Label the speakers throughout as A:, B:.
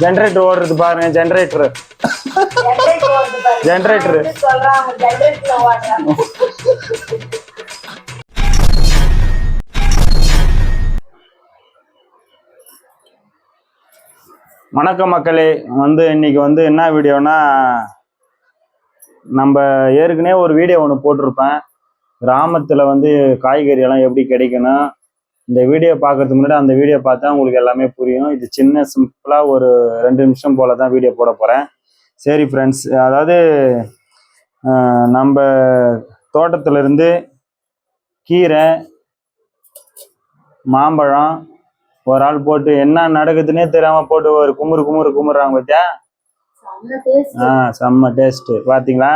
A: Generator ஓடுறது பாருங்க generator
B: generator
A: வணக்கம் மக்களே. வந்து இன்னைக்கு வந்து என்ன வீடியோனா நம்ம ஏற்கனவே ஒரு வீடியோ ஒன்று போட்டிருப்பேன். கிராமத்தில் வந்து காய்கறி எல்லாம் எப்படி கிடைக்கணும் இந்த வீடியோ பார்க்கறதுக்கு முன்னாடி அந்த வீடியோ பார்த்தா உங்களுக்கு எல்லாமே புரியும். இது சின்ன சிம்பிளாக ஒரு ரெண்டு நிமிஷம் போல தான் வீடியோ போட போகிறேன் சரி ஃப்ரெண்ட்ஸ் அதாவது நம்ம தோட்டத்துல இருந்து கீரை மாம்பழம் ஒரு ஆள் போட்டு என்ன நடக்குதுன்னே தெரியாம போட்டு ஒரு குமுறு குமுறு குமுறாங்க பார்த்தியா. ஆ செம்ம டேஸ்ட் பாத்தீங்களா?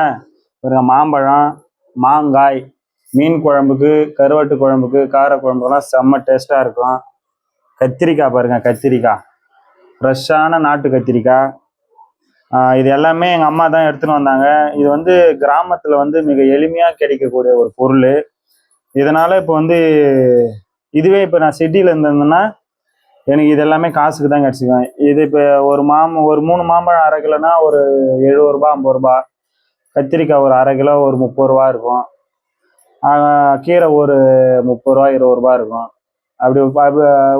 A: பாருங்க மாம்பழம் மாங்காய் மீன் குழம்புக்கு கருவாட்டு குழம்புக்கு கார குழம்புக்கெல்லாம் செம்ம டேஸ்ட்டாக இருக்கும். கத்திரிக்காய் பாருங்கள் கத்திரிக்காய். ஃப்ரெஷ்ஷான நாட்டு கத்திரிக்காய். இது எல்லாமே எங்கள் அம்மா தான் எடுத்துன்னு வந்தாங்க. இது வந்து கிராமத்தில் வந்து மிக எளிமையாக கிடைக்கக்கூடிய ஒரு பொருள். இதனால் இப்போ வந்து இதுவே இப்போ நான் சிட்டியில் இருந்திருந்தேன்னா எனக்கு இது எல்லாமே காசுக்கு தான் கிடச்சிக்குவேன் இது இப்போ ஒரு மாம ஒரு மூணு மாம்பழம் அரை கிலோனா ஒரு எழுபது ரூபா ஐம்பது ரூபா கத்திரிக்காய் ஒரு அரை கிலோ ஒரு முப்பது ரூபா இருக்கும். கீரை ஒரு முப்பது ரூபா இருபது ரூபா இருக்கும். அப்படி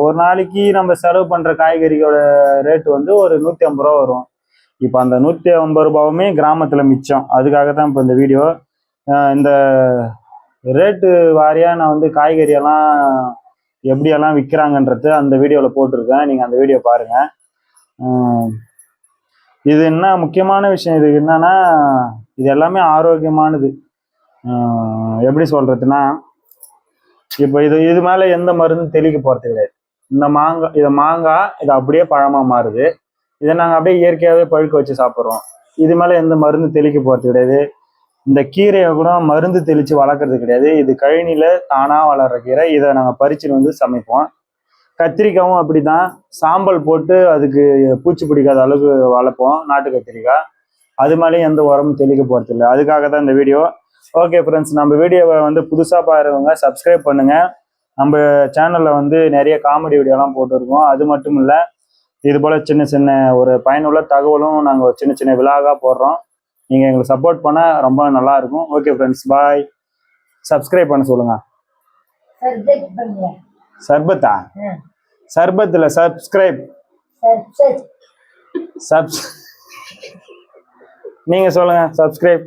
A: ஒரு நாளைக்கு நம்ம செலவு பண்ணுற காய்கறியோட ரேட்டு வந்து ஒரு நூற்றி ஐம்பது ரூபா வரும். இப்போ அந்த நூற்றி ஐம்பது ரூபாவுமே கிராமத்தில் மிச்சம். அதுக்காக தான் இப்போ இந்த வீடியோ. இந்த ரேட்டு வாரியாக நான் வந்து காய்கறியெல்லாம் எப்படியெல்லாம் விற்கிறாங்கன்றது அந்த வீடியோவில் போட்டிருக்கேன். நீங்கள் அந்த வீடியோ பாருங்கள் இது என்ன முக்கியமான விஷயம்? இது என்னன்னா இது எல்லாமே ஆரோக்கியமானது. எப்படி சொல்றதுன்னா இப்போ இது இது மேலே எந்த மருந்தும் தெளிக்க போகிறது கிடையாது. இந்த மாங்காய் இதை மாங்காய் இது அப்படியே பழமாக மாறுது. இதை நாங்கள் அப்படியே இயற்கையாகவே பழுக்க வச்சு சாப்பிட்றோம். இது மேலே எந்த மருந்து தெளிக்க போகிறது கிடையாது. இந்த கீரையை கூட மருந்து தெளித்து வளர்க்குறது கிடையாது. இது கழனியில் தானாக வளர்கிற கீரை. இதை நாங்கள் பறிச்சுட்டு வந்து சமைப்போம். கத்திரிக்காயும் அப்படிதான் சாம்பல் போட்டு அதுக்கு பூச்சி பிடிக்காத அளவுக்கு வளர்ப்போம் நாட்டு கத்திரிக்காய். அது மேலேயும் எந்த உரமும் தெளிக்க போகிறது இல்லை. அதுக்காக தான் இந்த வீடியோ. ஓகே ஃப்ரெண்ட்ஸ் நம்ம வீடியோவை வந்து புதுசாக பாருங்க சப்ஸ்கிரைப் பண்ணுங்க. நம்ம சேனலில் வந்து நிறைய காமெடி வீடியோலாம் போட்டிருக்கோம். அது மட்டும் இல்லை இது போல் சின்ன சின்ன ஒரு பயனுள்ள தகவலும் நாங்கள் சின்ன சின்ன விலாகாக போடுறோம். நீங்கள் எங்களுக்கு சப்போர்ட் பண்ண ரொம்ப நல்லா இருக்கும். ஓகே ஃப்ரெண்ட்ஸ் பாய் சப்ஸ்கிரைப் பண்ண சொல்லுங்க.
B: Subject பண்ணுங்க.
A: சர்பத்தா. சர்பத்தில் சப்ஸ்கிரைப். சப்ஸ் நீங்கள் சொல்லுங்க சப்ஸ்கிரைப்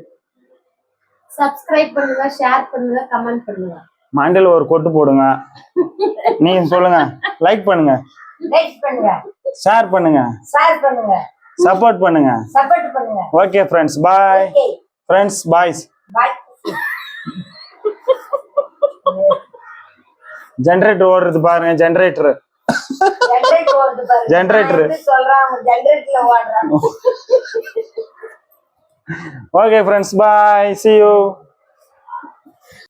B: Subscribe பண்ணுங்க ஷேர் பண்ணுங்க கமெண்ட் பண்ணுங்க.
A: மண்டையில் ஒரு கொட்டு போடுங்க. நீங்கள் சொல்லுங்க லைக் பண்ணுங்க.
B: லைக் பண்ணுங்க.
A: ஷேர் பண்ணுங்க.
B: ஷேர் பண்ணுங்க.
A: சப்போர்ட் பண்ணுங்க.
B: சப்போர்ட் பண்ணுங்க.
A: Okay bye
B: okay
A: friends boys
B: bye
A: generator ஓடுறது பாருங்க ஜென்ரேட்டர்
B: ஜெனரேட்டர் ஓடுது பாரு
A: Generator.
B: நான் வந்து சொல்றேன் அவங்க ஜெனரேட்டர்ல ஓடுறாங்க
A: okay friends bye see you.